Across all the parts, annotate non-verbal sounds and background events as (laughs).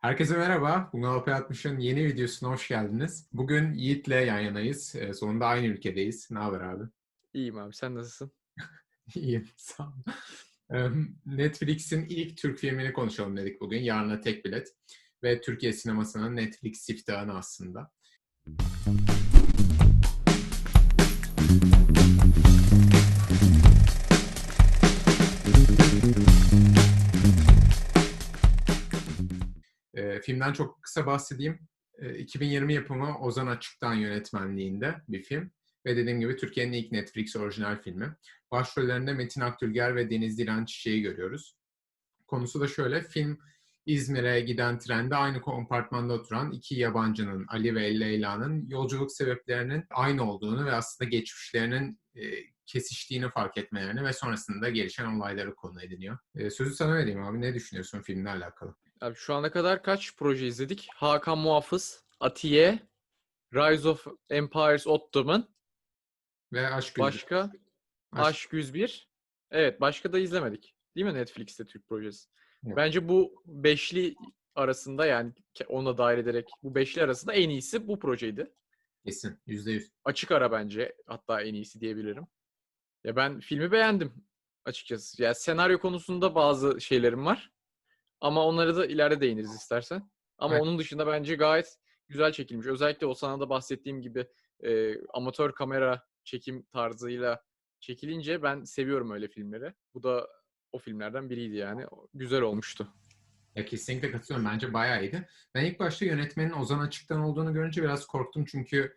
Herkese merhaba. Bungalov 60'ın yeni videosuna hoş geldiniz. Bugün Yiğit'le yan yanayız. Ee, sonunda aynı ülkedeyiz. Ne haber abi? İyiyim abi sen nasılsın? (laughs) İyiyim, sağ ol. Netflix'in ilk Türk filmini konuşalım dedik bugün. Yarına tek bilet. Ve Türkiye sinemasının Netflix siftahını aslında. Ee, filmden çok kısa bahsedeyim. Ee, 2020 yapımı Ozan Açık'tan yönetmenliğinde bir film. Ve dediğim gibi Türkiye'nin ilk Netflix orijinal filmi. Başrollerinde Metin Akdülger ve Deniz Dilan Çiçek'i görüyoruz. Konusu da şöyle, film İzmir'e giden trende aynı kompartmanda oturan iki yabancının, Ali ve Leyla'nın yolculuk sebeplerinin aynı olduğunu ve aslında geçmişlerinin e, kesiştiğini fark etmelerini ve sonrasında gelişen olayları konu ediniyor. E, sözü sana vereyim abi, ne düşünüyorsun filmle alakalı? Abi şu ana kadar kaç proje izledik? Hakan Muhafız, Atiye, Rise of Empires Ottoman, Ve Aşk Güldür. başka Aşk- Aşk 101. Evet başka da izlemedik. Değil mi Netflix'te Türk projesi? Yok. Bence bu beşli arasında yani ona dahil ederek bu beşli arasında en iyisi bu projeydi. Kesin, yüzde yüz. Açık ara bence hatta en iyisi diyebilirim. Ya ben filmi beğendim açıkçası. Ya senaryo konusunda bazı şeylerim var. Ama onları da ileride değiniriz istersen. Ama Evet. onun dışında bence gayet güzel çekilmiş. Özellikle o sana da bahsettiğim gibi e, amatör kamera çekim tarzıyla çekilince ben seviyorum öyle filmleri. Bu da o filmlerden biriydi yani. Güzel olmuştu. Ya kesinlikle katılıyorum. Bence bayağı iyiydi. Ben ilk başta yönetmenin Ozan Açık'tan olduğunu görünce biraz korktum çünkü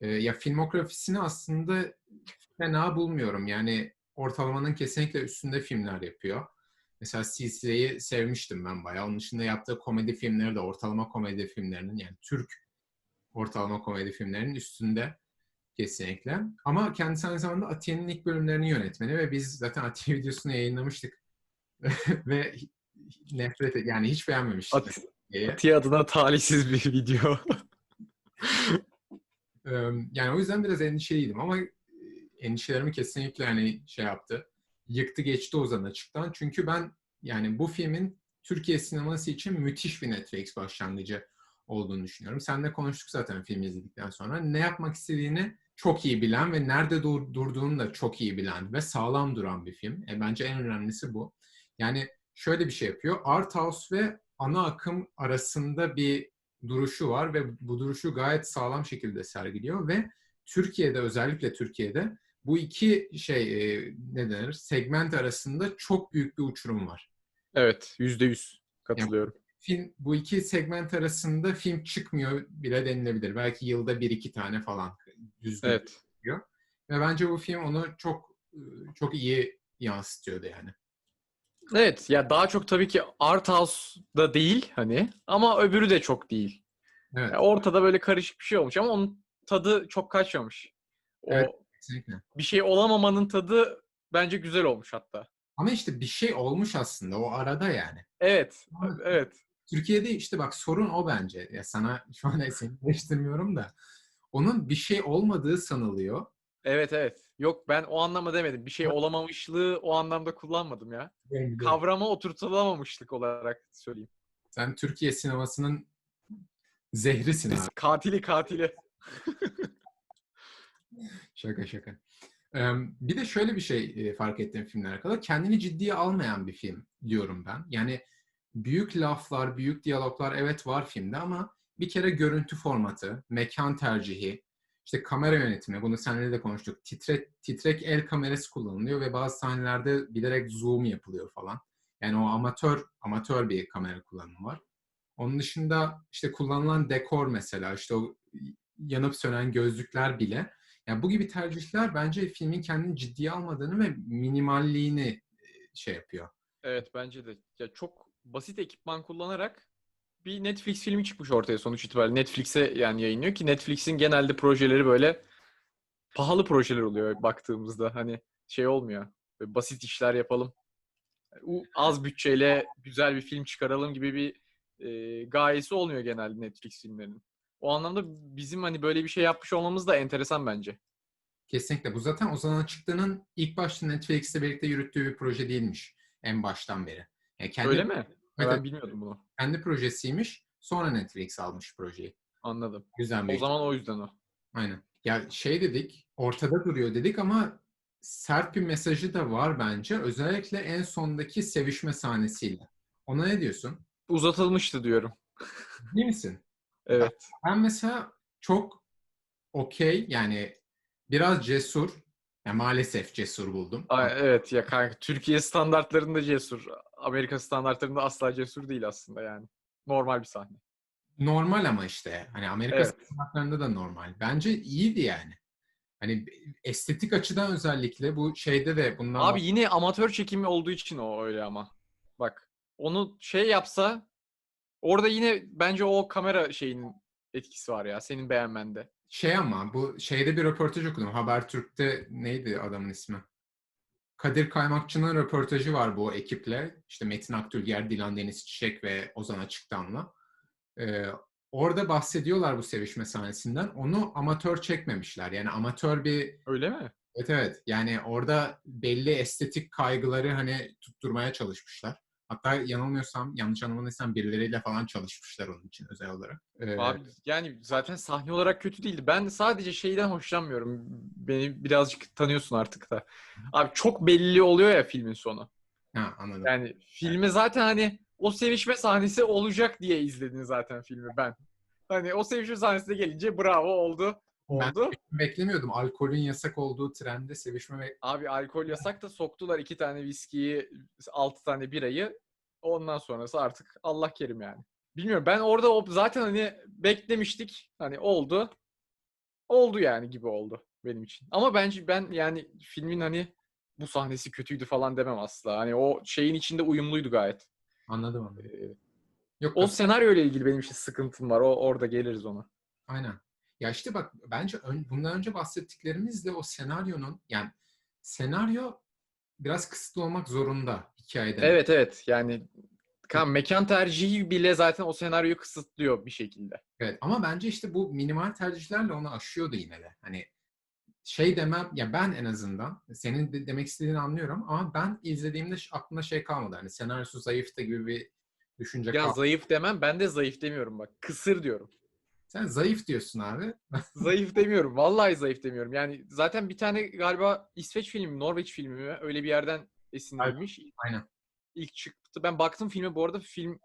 e, ya filmografisini aslında fena bulmuyorum. Yani ortalamanın kesinlikle üstünde filmler yapıyor. Mesela Silsile'yi sevmiştim ben bayağı. Onun dışında yaptığı komedi filmleri de ortalama komedi filmlerinin yani Türk ortalama komedi filmlerinin üstünde kesinlikle. Ama kendisi aynı zamanda Atiye'nin ilk bölümlerinin yönetmeni ve biz zaten Atiye videosunu yayınlamıştık. (laughs) ve nefret et, yani hiç beğenmemiştik. At- Atiye'yi. Atiye adına talihsiz bir video. (laughs) Ee, Yani o yüzden biraz endişeliydim ama e, endişelerimi kesinlikle hani şey yaptı. Yıktı geçti Ozan Açık'tan. Çünkü ben yani bu filmin Türkiye sineması için müthiş bir Netflix başlangıcı olduğunu düşünüyorum. Seninle konuştuk zaten filmi izledikten sonra. Ne yapmak istediğini çok iyi bilen ve nerede dur- durduğunu da çok iyi bilen ve sağlam duran bir film. E, bence en önemlisi bu. Yani şöyle bir şey yapıyor. Art House ve ana akım arasında bir duruşu var ve bu duruşu gayet sağlam şekilde sergiliyor ve Türkiye'de özellikle Türkiye'de bu iki şey e, ne denir segment arasında çok büyük bir uçurum var. evet yüzde yüz katılıyorum. Film bu iki segment arasında film çıkmıyor bile denilebilir. Belki yılda bir iki tane falan düzgün Evet. çıkıyor. Ve bence bu film onu çok e, çok iyi yansıtıyordu yani. Evet ya daha çok tabii ki Art House'da değil hani ama öbürü de çok değil. Evet, ortada böyle karışık bir şey olmuş ama onun tadı çok kaçmamış. O Evet. Kesinlikle. bir şey olamamanın tadı bence güzel olmuş hatta. Ama işte bir şey olmuş aslında o arada yani. Evet. Ama- Evet. Türkiye'de işte bak sorun o bence. Ya sana (laughs) şu an seni eleştirmiyorum da. Onun bir şey olmadığı sanılıyor. Evet evet. Yok ben o anlamda demedim. Bir şey olamamışlığı o anlamda kullanmadım ya. Kavrama oturtulamamışlık olarak söyleyeyim. Sen Türkiye sinemasının zehrisin abi. Katili katili. (laughs) Şaka şaka. Bir de şöyle bir şey fark ettim filmle alakalı. Kendini ciddiye almayan bir film diyorum ben. Yani büyük laflar, büyük diyaloglar evet var filmde ama bir kere görüntü formatı, mekan tercihi, işte kamera yönetimi, bunu seninle de konuştuk. Titre, titrek el kamerası kullanılıyor ve bazı sahnelerde bilerek zoom yapılıyor falan. Yani o amatör amatör bir kamera kullanımı var. Onun dışında işte kullanılan dekor mesela işte o yanıp sönen gözlükler bile yani bu gibi tercihler bence filmin kendini ciddiye almadığını ve minimalliğini e, şey yapıyor. Evet bence de. Ya çok basit ekipman kullanarak bir Netflix filmi çıkmış ortaya sonuç itibariyle. Netflix'e yani yayınlıyor ki Netflix'in genelde projeleri böyle pahalı projeler oluyor baktığımızda. Hani şey olmuyor. Böyle basit işler yapalım. Az bütçeyle güzel bir film çıkaralım gibi bir e, gayesi olmuyor genelde Netflix filmlerinin. O anlamda bizim hani böyle bir şey yapmış olmamız da enteresan bence. Kesinlikle. Bu zaten Ozan Açıklı'nın ilk başta Netflix'le birlikte yürüttüğü bir proje değilmiş en baştan beri. Yani kendi Öyle mi? Ben Evet. bilmiyordum bunu. Kendi projesiymiş. Sonra Netflix almış projeyi. Anladım. O yüzden O zaman o yüzden o. Aynen. Ya şey dedik, ortada duruyor dedik ama sert bir mesajı da var bence. Özellikle en sondaki sevişme sahnesiyle. Ona ne diyorsun? Uzatılmıştı diyorum. Değil misin? Evet. Ben mesela çok okey yani biraz cesur. Ya maalesef cesur buldum. Ay, evet ya kanka Türkiye standartlarında cesur. Amerika standartlarında asla cesur değil aslında yani. Normal bir sahne. Normal ama işte. Hani Amerika Evet. standartlarında da normal. Bence iyiydi yani. Hani estetik açıdan özellikle bu şeyde de bundan Abi yine amatör çekimi olduğu için o öyle ama. Bak onu şey yapsa orada yine bence o kamera şeyinin etkisi var ya senin beğenmende. Şey ama bu şeyde bir röportaj okudum. Habertürk'te neydi adamın ismi? Kadir Kaymakçı'nın röportajı var bu ekiple. İşte Metin Akdülger, Dilan Deniz Çiçek ve Ozan Açıktan'la. Ee, orada bahsediyorlar bu sevişme sahnesinden. Onu amatör çekmemişler. Yani amatör bir Öyle mi? Evet evet. Yani orada belli estetik kaygıları hani tutturmaya çalışmışlar. Hatta yanılmıyorsam, yanlış anlamadıysam birileriyle falan çalışmışlar onun için özel olarak. Ee, Abi yani zaten sahne olarak kötü değildi. Ben sadece şeyden hoşlanmıyorum. Beni birazcık tanıyorsun artık da. Abi çok belli oluyor ya filmin sonu. ha, anladım. Yani filmi zaten hani o sevişme sahnesi olacak diye izledin zaten filmi ben. Hani o sevişme sahnesine gelince bravo oldu. Ben Oldu. beklemiyordum. Alkolün yasak olduğu trende sevişme ve Abi alkol yasak da soktular iki tane viskiyi, altı tane birayı. Ondan sonrası artık Allah kerim yani. Bilmiyorum ben orada zaten hani beklemiştik. Hani oldu. Oldu yani gibi oldu benim için. Ama bence ben yani filmin hani bu sahnesi kötüydü falan demem asla. Hani o şeyin içinde uyumluydu gayet. anladım anladım. Ee, Yok O senaryo ile ilgili benim için sıkıntım var. O orada geliriz ona. aynen. Ya işte bak bence ön- bundan önce bahsettiklerimizle o senaryonun yani senaryo biraz kısıtlı olmak zorunda hikayeden. Evet evet yani kan mekan tercihi bile zaten o senaryoyu kısıtlıyor bir şekilde. Evet ama bence işte bu minimal tercihlerle onu aşıyordu yine de. Hani şey demem ya ben en azından senin de demek istediğini anlıyorum ama ben izlediğimde aklımda şey kalmadı. Hani senaryosu zayıftı gibi bir düşünce Ya kalmadı. zayıf demem ben de zayıf demiyorum bak. Kısır diyorum. Sen zayıf diyorsun abi. (laughs) Zayıf demiyorum. Vallahi zayıf demiyorum. Yani zaten bir tane galiba İsveç filmi, Norveç filmi mi? Öyle bir yerden esinlenmiş. Aynen. İlk çıktı. Ben baktım filme bu arada film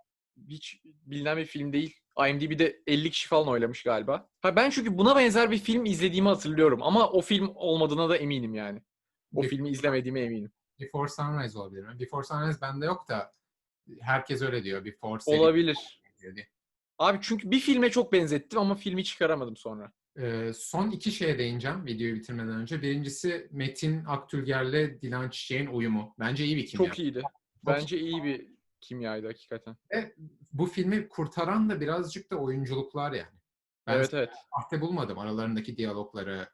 hiç bilinen bir film değil. IMDb'de 50 kişi falan oylamış galiba. Ha ben çünkü buna benzer bir film izlediğimi hatırlıyorum ama o film olmadığına da eminim yani. O filmi izlemediğime eminim. Before Sunrise olabilir mi? Before Sunrise bende yok da herkes öyle diyor. Before Olabilir. diyor diye. Abi çünkü bir filme çok benzettim ama filmi çıkaramadım sonra. Ee, son iki şeye değineceğim videoyu bitirmeden önce. Birincisi Metin Aktülger'le Dilan Çiçek'in uyumu. Bence iyi bir kimya. Çok iyiydi. Bence iyi bir kimyaydı hakikaten. Ve bu filmi kurtaran da birazcık da oyunculuklar yani. Ben Evet evet. sahte bulmadım aralarındaki diyalogları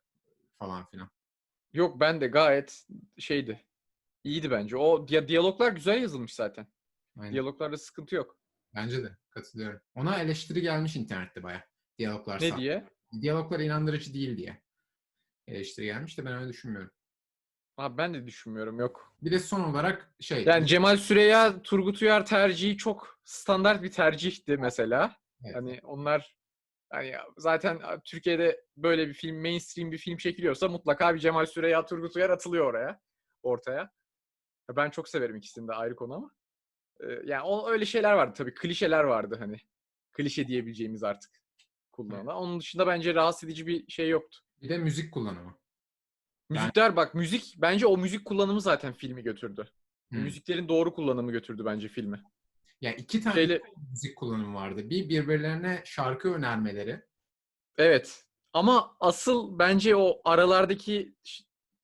falan filan. Yok ben de gayet şeydi. İyiydi bence. O diya- diyaloglar güzel yazılmış zaten. Aynen. Diyaloglarda sıkıntı yok. Bence de katılıyorum. Ona eleştiri gelmiş internette baya. Diyaloglar Ne diye? Diyaloglar inandırıcı değil diye. Eleştiri gelmiş de ben öyle düşünmüyorum. Abi ben de düşünmüyorum yok. Bir de son olarak şey. Yani Cemal Süreya, Turgut Uyar tercihi çok standart bir tercihti mesela. Evet. Hani onlar hani zaten Türkiye'de böyle bir film, mainstream bir film çekiliyorsa mutlaka bir Cemal Süreya, Turgut Uyar atılıyor oraya, ortaya. Ben çok severim ikisini de ayrı konu ama. Ee, Yani o öyle şeyler vardı tabii. Klişeler vardı hani. Klişe diyebileceğimiz artık kullanılan. Onun dışında bence rahatsız edici bir şey yoktu. Bir de müzik kullanımı. Yani- Müzikler bak müzik bence o müzik kullanımı zaten filmi götürdü. Hmm. Müziklerin doğru kullanımı götürdü bence filmi. Ya iki tane Şeyle, müzik kullanımı vardı. Bir birbirlerine şarkı önermeleri. evet. Ama asıl bence o aralardaki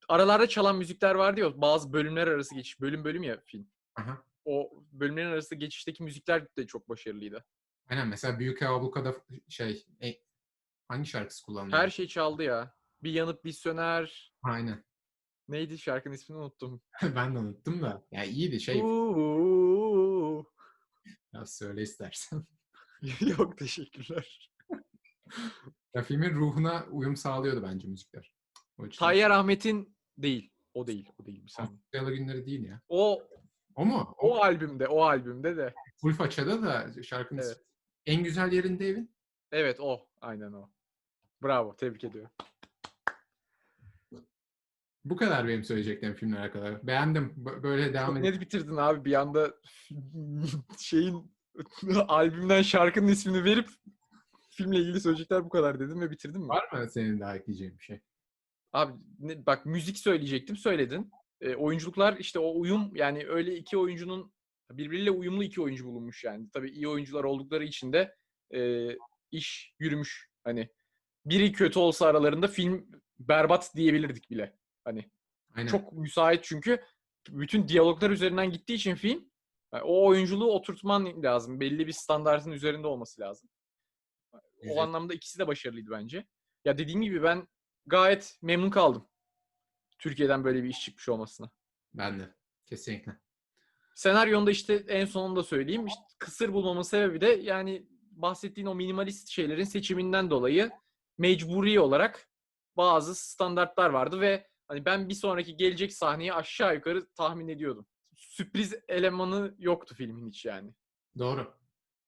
aralarda çalan müzikler vardı ya bazı bölümler arası geçiş. Bölüm bölüm ya film. Aha. O bölümlerin arası geçişteki müzikler de çok başarılıydı. Aynen mesela Büyük Abluka'da şey e, hangi şarkısı kullanılıyor? Her şey çaldı ya. Bir yanıp bir söner. Aynen. Neydi şarkının ismini unuttum. (laughs) ben de unuttum da. Ya iyiydi şey. Ya söyle istersen. (laughs) Yok teşekkürler. (laughs) Ya filmin ruhuna uyum sağlıyordu bence müzikler. Tayyar Ahmet'in değil. O değil. O değil bir saniye. Günleri değil ya. O O mu? O, O albümde, o albümde de. full façada da şarkının Evet. en güzel yerinde evin. Evet o. Aynen o. Bravo. Tebrik ediyorum. Bu kadar benim söyleyeceklerim filmlere kadar. Beğendim. Böyle devam edelim. net bitirdin abi. Bir anda (laughs) şeyin albümden şarkının ismini verip filmle ilgili söyleyecekler bu kadar dedim ve bitirdin mi? Var mı senin daha ekleyeceğin bir şey? Abi ne- bak müzik söyleyecektim söyledin. E, oyunculuklar işte o uyum yani öyle iki oyuncunun birbiriyle uyumlu iki oyuncu bulunmuş yani. Tabii iyi oyuncular oldukları için de e, iş yürümüş. Hani biri kötü olsa aralarında film berbat diyebilirdik bile. Hani Aynen. çok müsait çünkü bütün diyaloglar üzerinden gittiği için film yani o oyunculuğu oturtman lazım. Belli bir standartın üzerinde olması lazım. Güzel. O anlamda ikisi de başarılıydı bence. Ya dediğim gibi ben gayet memnun kaldım. Türkiye'den böyle bir iş çıkmış olmasına. Ben de. Kesinlikle. Senaryonda işte en sonunda söyleyeyim. işte kısır bulmamın sebebi de yani bahsettiğin o minimalist şeylerin seçiminden dolayı mecburi olarak bazı standartlar vardı ve hani ben bir sonraki gelecek sahneyi aşağı yukarı tahmin ediyordum. Sürpriz elemanı yoktu filmin hiç yani. Doğru.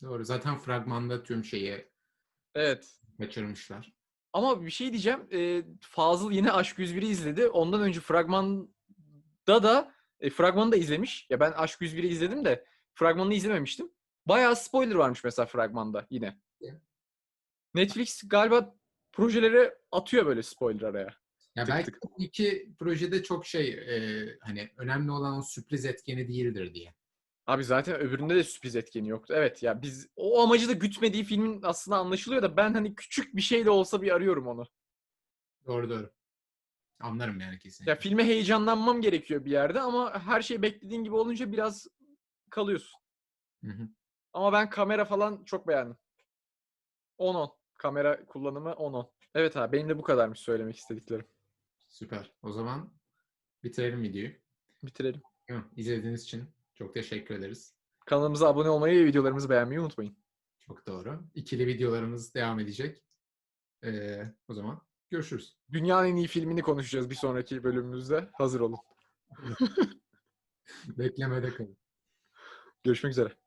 Doğru. Zaten fragmanda tüm şeyi Evet. kaçırmışlar. Ama bir şey diyeceğim. E, Fazıl yine Aşk 101'i izledi. Ondan önce fragmanda da e, fragmanı da izlemiş. Ya ben Aşk 101'i izledim de fragmanını izlememiştim. Bayağı spoiler varmış mesela fragmanda yine. Ya. Netflix galiba projelere atıyor böyle spoiler araya. Ya Tık belki tık. iki projede çok şey e, hani önemli olan o sürpriz etkeni değildir diye. Abi zaten öbüründe de sürpriz etkeni yoktu. Evet ya biz o amacı da gütmediği filmin aslında anlaşılıyor da ben hani küçük bir şey de olsa bir arıyorum onu. Doğru doğru. Anlarım yani kesinlikle. Ya filme heyecanlanmam gerekiyor bir yerde ama her şey beklediğin gibi olunca biraz kalıyorsun. Hı hı. Ama ben kamera falan çok beğendim. 10-10. Kamera kullanımı 10-10. Evet abi benim de bu kadarmış söylemek istediklerim. Süper. O zaman bitirelim videoyu. Bitirelim. Hı, İzlediğiniz için çok teşekkür ederiz. Kanalımıza abone olmayı ve videolarımızı beğenmeyi unutmayın. Çok doğru. İkili videolarımız devam edecek. Ee, o zaman görüşürüz. Dünyanın en iyi filmini konuşacağız bir sonraki bölümümüzde. Hazır olun. (laughs) Beklemede kalın. Görüşmek üzere.